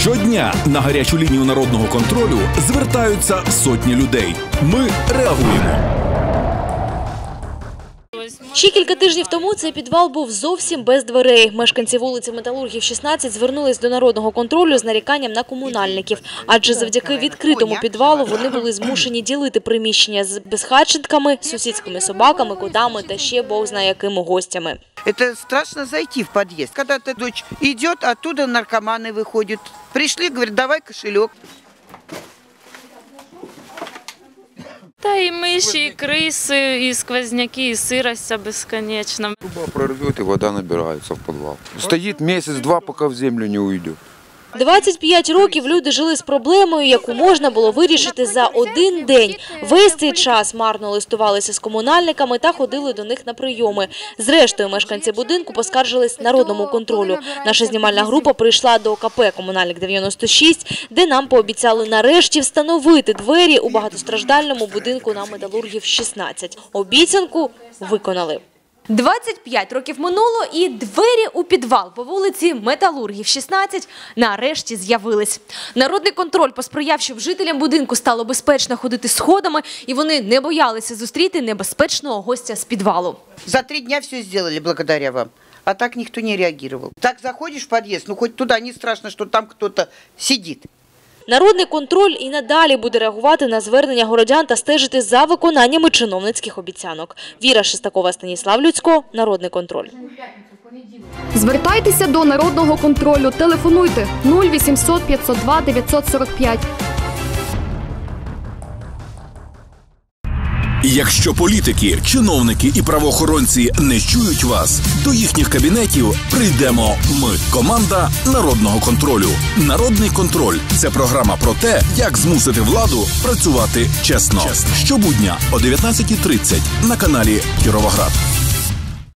Щодня на гарячу лінію народного контролю звертаються сотні людей. Ми реагуємо. Ще кілька тижнів тому цей підвал був зовсім без дверей. Мешканці вулиці Металургів 16 звернулись до народного контролю з наріканням на комунальників, адже завдяки відкритому підвалу вони були змушені ділити приміщення з безхатченками, сусідськими собаками, котами та ще бог знає якими гостями. Это страшно зайти в подъезд. Когда-то дочь идет, оттуда наркоманы выходят. Пришли, говорят, давай кошелек. Та і миші, і криси, і сквозняки, і сирость безконечно. Труба прорвет, и вода набирается в подвал. Стоит месяц-два, пока в землю не уйдет. 25 років люди жили з проблемою, яку можна було вирішити за один день. Весь цей час марно листувалися з комунальниками та ходили до них на прийоми. Зрештою, мешканці будинку поскаржились народному контролю. Наша знімальна група прийшла до КП «Комунальник 96», де нам пообіцяли нарешті встановити двері у багатостраждальному будинку на Металургів 16. Обіцянку виконали. 25 років минуло і двері у підвал по вулиці Металургів 16 нарешті з'явились. Народний контроль посприяв, щоб жителям будинку стало безпечно ходити сходами і вони не боялися зустріти небезпечного гостя з підвалу. За три дня все сделали благодаря вам. А так никто не реагировал. Так заходишь в подъезд, ну хоть туда не страшно, что там кто-то сидит. Народний контроль і надалі буде реагувати на звернення городян та стежити за виконаннями чиновницьких обіцянок. Віра Шестакова, Станіслав Люцько, Народний контроль. Звертайтеся до народного контролю. Телефонуйте 0800 502 945. Якщо політики, чиновники і правоохоронці не чують вас, до їхніх кабінетів прийдемо ми. Команда народного контролю. Народний контроль це програма про те, як змусити владу працювати чесно. Щобудня о 19.30 на каналі Кіровоград.